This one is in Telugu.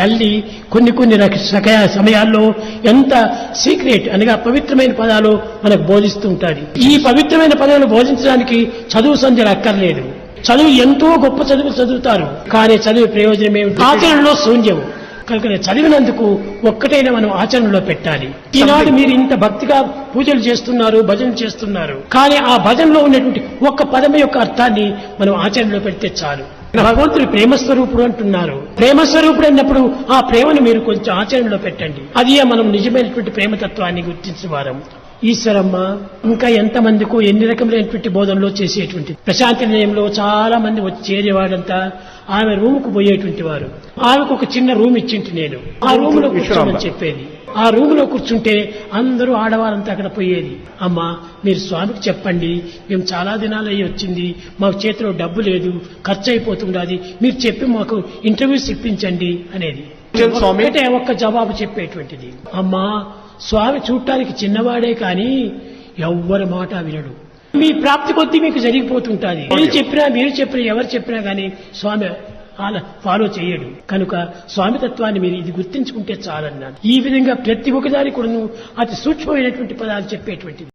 తల్లి కొన్ని కొన్ని సకయ రక- సమయాల్లో ఎంత సీక్రెట్ అనగా పవిత్రమైన పదాలు మనకు బోధిస్తూ ఉంటుంది. ఈ పవిత్రమైన పదాలు బోధించడానికి చదువు సంధ్యలు అక్కర్లేదు. చదువు ఎంతో గొప్ప చదువు చదువుతారు. కానీ చదువు ప్రయోజనం ఏమిటి? ఆచరణలో శూన్యం కనుక చదివినందుకు ఒక్కటైనా మనం ఆచరణలో పెట్టాలి. ఈనాడు మీరు ఇంత భక్తిగా పూజలు చేస్తున్నారు భజన చేస్తున్నారు. కానీ ఆ భజనలో ఉన్నటువంటి ఒక్క పదం యొక్క అర్థాన్ని మనం ఆచరణలో పెడితే చాలు. భగవంతుడు ప్రేమ స్వరూపుడు అంటున్నారు. ప్రేమ స్వరూపుడు అన్నప్పుడు ఆ ప్రేమను మీరు కొంచెం ఆచరణలో పెట్టండి. అది మనం నిజమైనటువంటి ప్రేమతత్వాన్ని గుర్తించిన వారం. ఈశ్వరమ్మ ఇంకా ఎంతమందికో ఎన్ని రకములైనటువంటి బోధనలో చేసేటువంటి ప్రశాంతి నిలయంలో చాలా మంది వచ్చి చేరేవాడంతా ఆమె రూమ్కు పోయేటువంటి వారు. ఆమెకు ఒక చిన్న రూమ్ ఇచ్చింటి నేను. ఆ రూమ్లో కూర్చోమని చెప్పేది. ఆ రూమ్లో కూర్చుంటే అందరూ ఆడవారంతా అక్కడ పోయేది. అమ్మా మీరు స్వామికి చెప్పండి. మేము చాలా దినాలు అయ్యి వచ్చింది. మాకు చేతిలో డబ్బు లేదు. ఖర్చు అయిపోతుండాది మీరు చెప్పి మాకు ఇంటర్వ్యూస్ ఇప్పించండి అనేది. ఒక్కటే ఒక్క జవాబు చెప్పేటువంటిది. అమ్మా స్వామి చూడటానికి చిన్నవాడే కానీ ఎవ్వరి మాట వినడు. మీ ప్రాప్తి కొద్దీ మీకు జరిగిపోతుంటాది. మీరు చెప్పినా మీరు చెప్పినా ఎవరు చెప్పినా కానీ స్వామి అలా ఫాలో చేయడు. కనుక స్వామితత్వాన్ని మీరు ఇది గుర్తించుకుంటే చాలన్నాను ఈ విధంగా ప్రతి ఒక్కదాని కూడా అతి సూక్ష్మమైనటువంటి పదాలు చెప్పేటువంటిది